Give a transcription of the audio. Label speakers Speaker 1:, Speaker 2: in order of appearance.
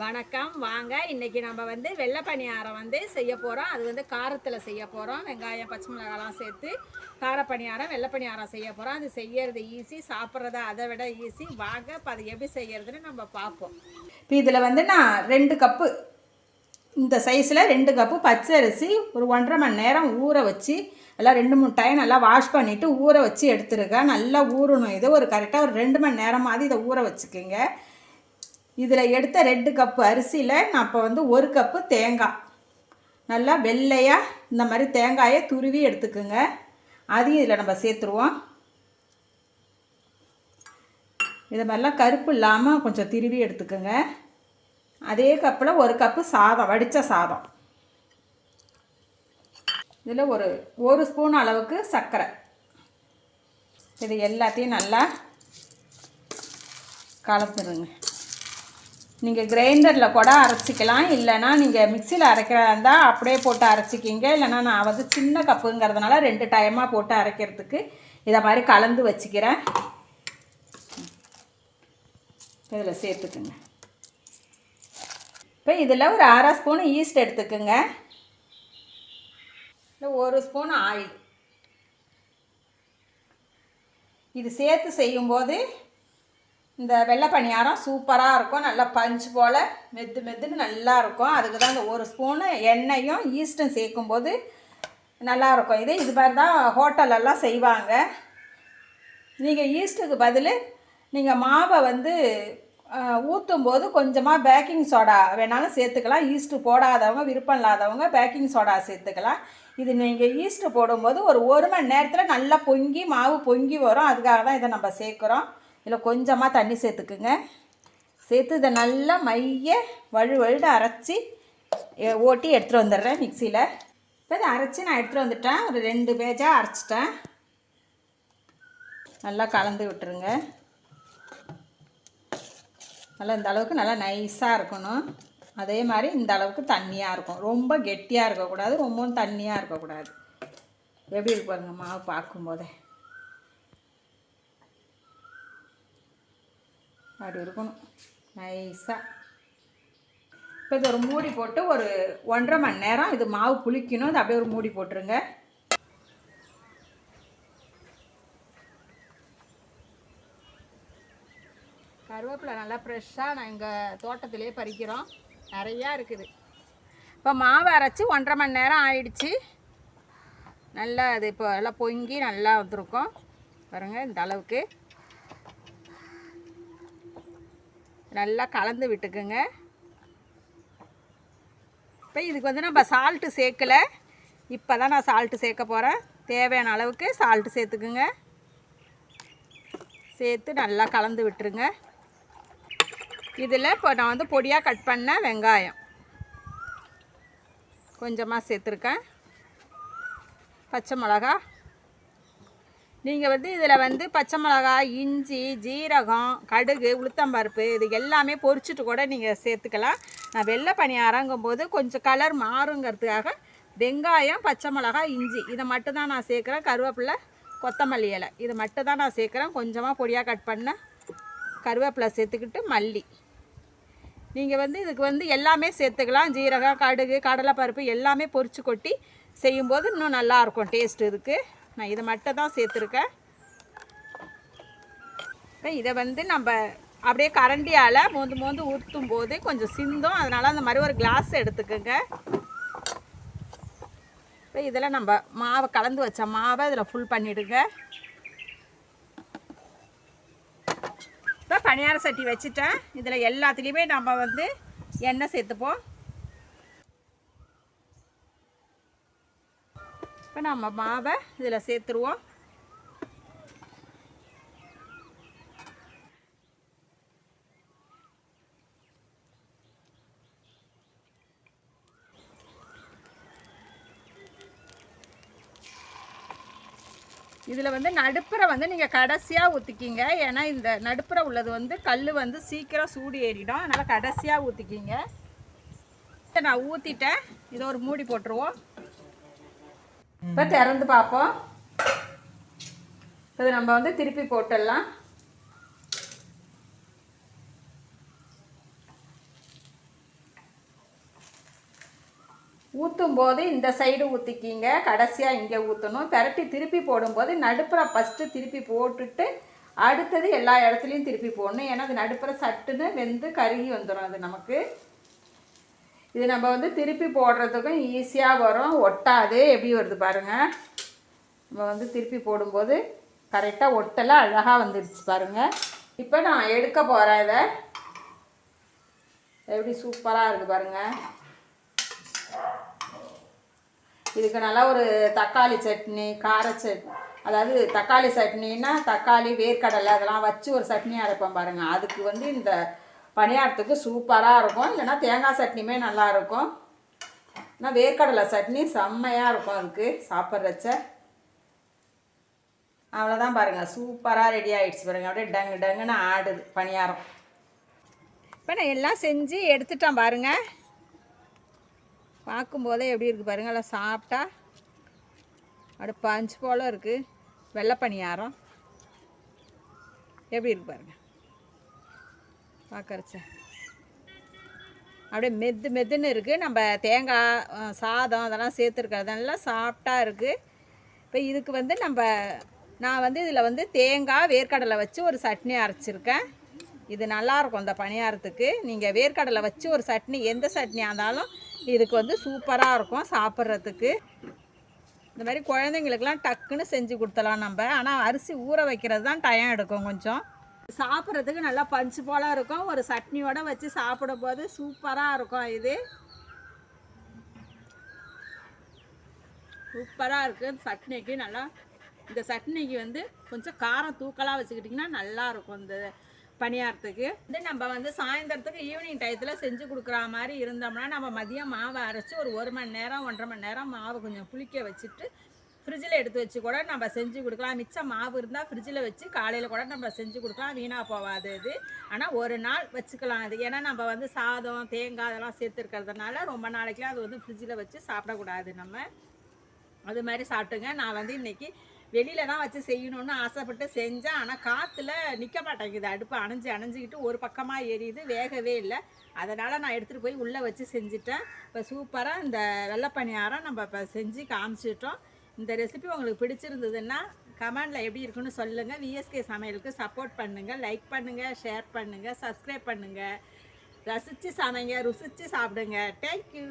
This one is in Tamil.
Speaker 1: வணக்கம். வாங்க இன்னைக்கு நம்ம வந்து வெள்ளை பணியாரம் வந்து செய்ய போகிறோம் அது வந்து காரத்தில் செய்ய போகிறோம் வெங்காயம் பச்சை மிளகாலாம் சேர்த்து கார பணியாரம் வெள்ளை பணியாரம் செய்ய போகிறோம் அது செய்யறது ஈஸி சாப்பிட்றது அதை விட ஈஸி வாங்க இப்போ அது எப்படி செய்யறதுன்னு நம்ம பார்ப்போம். இப்போ இதில் வந்து நான் ரெண்டு கப்பு இந்த சைஸில் ரெண்டு கப்பு பச்சை அரிசி ஒரு ஒன்றரை மணி நேரம் ஊற வச்சு எல்லாம் ரெண்டு மூணு டைம் நல்லா வாஷ் பண்ணிவிட்டு ஊற வச்சு எடுத்துருக்கேன். நல்லா ஊறணும். இது ஒரு கரெக்டாக ஒரு ரெண்டு மணி நேரமாவது இதை ஊற வச்சுக்கோங்க. இதில் எடுத்த ரெண்டு கப்பு அரிசியில் நான் இப்போ வந்து ஒரு கப்பு தேங்காய். நல்லா வெள்ளையாக இந்த மாதிரி தேங்காயை துருவி எடுத்துக்குங்க. அதையும் இதில் நம்ம சேர்த்துருவோம். இது மாதிரிலாம் கருப்பு இல்லாமல் கொஞ்சம் திருவி எடுத்துக்கோங்க. அதே கப்பில் ஒரு கப்பு சாதம் வடித்த சாதம். இதில் ஒரு ஒரு ஸ்பூன் அளவுக்கு சர்க்கரை. இது எல்லாத்தையும் நல்லா கலந்துருங்க. நீங்கள் கிரைண்டரில் கூட அரைச்சிக்கலாம். இல்லைன்னா நீங்கள் மிக்சியில் அரைக்கிறதா இருந்தால் அப்படியே போட்டு அரைச்சிக்கிங்க. இல்லைன்னா நான் வந்து சின்ன கப்புங்கிறதுனால ரெண்டு டைமாக போட்டு அரைக்கிறதுக்கு இதை மாதிரி கலந்து வச்சுக்கிறேன். இதில் சேர்த்துக்குங்க. இப்போ இதில் ஒரு அரை ஸ்பூன் ஈஸ்ட் எடுத்துக்குங்க. இல்லை ஒரு ஸ்பூன் ஆயில் இது சேர்த்து செய்யும்போது இந்த வெள்ளை பணியாரம் சூப்பராக இருக்கும். நல்லா பஞ்சு போல் மெத்து மெத்துன்னு நல்லா இருக்கும். அதுக்கு தான் இந்த ஒரு ஸ்பூனு எண்ணெயும் ஈஸ்ட்டும் சேர்க்கும்போது நல்லா இருக்கும். இது இது மாதிரி தான் ஹோட்டலெல்லாம் செய்வாங்க. நீங்கள் ஈஸ்ட்டுக்கு பதில் நீங்கள் மாவை வந்து ஊற்றும் போது கொஞ்சமாக பேக்கிங் சோடா வேணாலும் சேர்த்துக்கலாம். ஈஸ்ட்டு போடாதவங்க விருப்பம் இல்லாதவங்க பேக்கிங் சோடா சேர்த்துக்கலாம். இது நீங்கள் ஈஸ்ட்டு போடும்போது ஒரு ஒரு மணி நேரத்தில் நல்லா பொங்கி மாவு பொங்கி வரும். அதுக்காக தான் இதை நம்ம சேர்க்குறோம். இதில் கொஞ்சமாக தண்ணி சேர்த்துக்குங்க. சேர்த்து இதை நல்லா மைய வழு வழுடு அரைச்சி ஓட்டி எடுத்துகிட்டு வந்துடுறேன் மிக்சியில். இப்போ இதை அரைச்சி நான் எடுத்துகிட்டு வந்துட்டேன். ஒரு ரெண்டு பேஜாக அரைச்சிட்டேன். நல்லா கலந்து விட்டுருங்க. நல்லா இந்த அளவுக்கு நல்லா நைஸாக இருக்கணும். அதே மாதிரி இந்த அளவுக்கு தண்ணியாக இருக்கும். ரொம்ப கெட்டியாக இருக்கக்கூடாது ரொம்பவும் தண்ணியாக இருக்கக்கூடாது. எப்படி இருக்கு பாருங்க மாவு பார்க்கும்போதே. அப்படி இருக்கணும். நைஸாக இப்போ இது ஒரு மூடி போட்டு ஒரு ஒன்றரை மணி நேரம் இது மாவு புளிக்கணும். இது அப்படியே ஒரு மூடி போட்டுருங்க. கருவேப்பிலை நல்லா ஃப்ரெஷ்ஷாக நான் எங்கள் தோட்டத்திலே பறிக்கிறோம். நிறையா இருக்குது. இப்போ மாவு அரைச்சி ஒன்றரை மணி நேரம் ஆயிடுச்சு. நல்லா அது இப்போ நல்லா பொங்கி நல்லா வந்திருக்கும். பாருங்கள் இந்த அளவுக்கு. நல்லா கலந்து விட்டுக்குங்க. இப்போ இதுக்கு வந்து நம்ம சால்ட்டு சேர்க்கல. இப்போ தான் நான் சால்ட்டு சேர்க்க போகிறேன் தேவையான அளவுக்கு சால்ட்டு சேர்த்துக்குங்க. சேர்த்து நல்லா கலந்து விட்டுருங்க. இதில் இப்போ நான் வந்து பொடியாக கட் பண்ண வெங்காயம். கொஞ்சமாக சேர்த்துருக்கேன். பச்சை மிளகா நீங்கள் வந்து இதில் வந்து பச்சை மிளகா இஞ்சி ஜீரகம் கடுகு உளுத்தம்பருப்பு இது எல்லாமே பொரிச்சிட்டு கூட நீங்கள் சேர்த்துக்கலாம். நான் வெள்ளை பணியாரங்கும் போது கொஞ்சம் கலர் மாறுங்கிறதுக்காக வெங்காயம் பச்சை மிளகா இஞ்சி இதை மட்டும் தான் நான் சேர்க்குறேன். கருவேப்பிலை கொத்தமல்லி இலை இது மட்டும் தான் நான் சேர்க்குறேன். கொஞ்சமாக பொடியாக கட் பண்ண கருவேப்பிலை சேர்த்துக்கிட்டு மல்லி. நீங்கள் வந்து இதுக்கு வந்து எல்லாமே சேர்த்துக்கலாம். ஜீரகம் கடுகு கடலைப்பருப்பு எல்லாமே பொரிச்சு கொட்டி செய்யும்போது இன்னும் நல்லாயிருக்கும் டேஸ்ட் இதுக்கு. நான் இதை மட்டும் தான் சேர்த்துருக்கேன். இப்போ இதை வந்து நம்ம அப்படியே கரண்டியால் மோந்து மோந்து ஊற்றும் போது கொஞ்சம் சிந்தும். அதனால் அந்த மாதிரி ஒரு கிளாஸ் எடுத்துக்கோங்க. இப்போ இதில் நம்ம மாவை கலந்து வச்ச மாவை இதில் ஃபுல் பண்ணிவிடுங்க இப்போ பணியார சட்டி வச்சுட்டேன். இதில் எல்லாத்துலேயுமே நம்ம வந்து எண்ணெய் சேர்த்துப்போம். இப்போ நம்ம மாவை இதில் சேர்த்துருவோம். இதில் வந்து நடுப்புற வந்து நீங்கள் கடைசியாக ஊற்றிக்கிங்க. ஏன்னா இந்த நடுப்புற உள்ளது வந்து கல் வந்து சீக்கிரம் சூடு ஏறிடும். அதனால் கடைசியாக ஊற்றிக்கிங்க. இதை நான் ஊற்றிட்டேன். இதை ஒரு மூடி போட்டுருவோம். இப்போ திறந்து பார்ப்போம். இது நம்ம வந்து திருப்பி போட்டுடலாம். ஊற்றும்போது இந்த சைடு ஊற்றிக்கிங்க கடைசியாக இங்கே ஊற்றணும் பெரட்டி திருப்பி போடும்போது நடுப்புற ஃபஸ்ட்டு திருப்பி போட்டுட்டு அடுத்தது எல்லா இடத்துலையும் திருப்பி போடணும். ஏன்னா அது நடுப்புற சட்டுன்னு வெந்து கருகி வந்துடும் அது நமக்கு. இது நம்ம வந்து திருப்பி போடுறதுக்கும் ஈஸியாக வரும். ஒட்டாது. எப்படி வருது பாருங்கள் நம்ம வந்து திருப்பி போடும்போது கரெக்டாக ஒட்டலை அழகாக வந்துடுச்சு பாருங்கள் இப்போ நான் எடுக்க போகிறேன் இதை. எப்படி சூப்பராக இருக்குது பாருங்கள் இதுக்கு நல்லா ஒரு தக்காளி சட்னி கார சட்னி அதாவது தக்காளி சட்னின்னா தக்காளி வேர்க்கடலை அதெல்லாம் வச்சு ஒரு சட்னி அரைப்போம் பாருங்கள் அதுக்கு வந்து இந்த பணியாரத்துக்கு சூப்பராக இருக்கும். இல்லைன்னா தேங்காய் சட்னியுமே நல்லா இருக்கும். ஆனால் வேர்க்கடலை சட்னி செம்மையாக இருக்கும் அதுக்கு சாப்பிட்றச்ச. அவ்வளோதான் பாருங்கள் சூப்பராக ரெடி ஆகிடுச்சு பாருங்கள் அப்படியே டங்கு டங்குன்னு ஆடுது பணியாரம். இப்போ நான் எல்லாம் செஞ்சு எடுத்துட்டேன் பாருங்கள் பார்க்கும்போதே எப்படி இருக்குது பாருங்கள் எல்லாம் சாப்பிட்டா அப்படியே பஞ்சு போல் இருக்குது வெள்ளை பணியாரம். எப்படி இருக்கு பாருங்கள் பார்க்கறச்ச அப்படியே மெத்து மெதுன்னு இருக்குது நம்ம தேங்காய் சாதம் அதெல்லாம் சேர்த்துருக்கறதெல்லாம் சாஃப்டாக இருக்குது இப்போ இதுக்கு வந்து நம்ம நான் வந்து இதில் வந்து தேங்காய் வேர்க்கடலை வச்சு ஒரு சட்னி அரைச்சிருக்கேன். இது நல்லாயிருக்கும் இந்த பணியாரத்துக்கு. நீங்கள் வேர்க்கடலை வச்சு ஒரு சட்னி எந்த சட்னியாக இருந்தாலும் இதுக்கு வந்து சூப்பராக இருக்கும் சாப்பிட்றதுக்கு. இந்த மாதிரி குழந்தைங்களுக்கெல்லாம் டக்குன்னு செஞ்சு கொடுத்தலாம் நம்ம. ஆனால் அரிசி ஊற வைக்கிறது தான் டைம் எடுக்கும் கொஞ்சம். சாப்பிட்றதுக்கு நல்லா பஞ்சு போல இருக்கும். ஒரு சட்னியோடு வச்சு சாப்பிடும்போது சூப்பராக இருக்கும் இது. சூப்பராக இருக்குது சட்னிக்கு நல்லா இந்த சட்னிக்கு வந்து கொஞ்சம் காரம் தூக்கலாக வச்சுக்கிட்டிங்கன்னா நல்லா இருக்கும் இந்த பணியாரத்துக்கு. வந்து நம்ம வந்து சாயந்தரத்துக்கு ஈவினிங் டயத்தில் செஞ்சு கொடுக்குற மாதிரி இருந்தோம்னா நம்ம மதியம் மாவை அரைச்சி ஒரு ஒரு மணி நேரம் ஒன்றரை மணி நேரம் மாவை கொஞ்சம் புளிக்க வச்சுட்டு ஃப்ரிட்ஜில் எடுத்து வச்சு கூட நம்ம செஞ்சு கொடுக்கலாம். மிச்சம் மாவு இருந்தால் ஃப்ரிட்ஜில் வச்சு காலையில் கூட நம்ம செஞ்சு கொடுக்கலாம். வீணாக போகாது இது. ஆனால் ஒரு நாள் வச்சுக்கலாம் அது ஏன்னா நம்ம வந்து சாதம் தேங்காய் அதெல்லாம் சேர்த்துருக்கிறதுனால ரொம்ப நாளைக்குலாம் அது வந்து ஃப்ரிட்ஜில் வச்சு சாப்பிடக்கூடாது நம்ம. அது மாதிரி சாப்பிட்டுங்க. நான் வந்து இன்னைக்கு வெளியில தான் வச்சு செய்யணும்னு ஆசைப்பட்டு செஞ்சேன். ஆனால் காற்றுல நிற்க மாட்டேங்குது. அடுப்பு அணைஞ்சு அணைஞ்சிக்கிட்டு ஒரு பக்கமாக எரியுது. வேகவே இல்லை. அதனால் நான் எடுத்துகிட்டு போய் உள்ளே வச்சு செஞ்சுட்டேன். இப்போ சூப்பராக இந்த வெள்ளை பணியாரம் நம்ம இப்போ செஞ்சு காமிச்சிட்டோம். இந்த ரெசிபி உங்களுக்கு பிடிச்சிருந்ததுன்னா கமெண்டில் எப்படி இருக்குன்னு சொல்லுங்கள் விஎஸ்கே சமையலுக்கு சப்போர்ட் பண்ணுங்கள் லைக் பண்ணுங்கள் ஷேர் பண்ணுங்கள் சப்ஸ்கிரைப் பண்ணுங்கள் ரசித்து சமைங்க ருசித்து சாப்பிடுங்க. தேங்க்யூ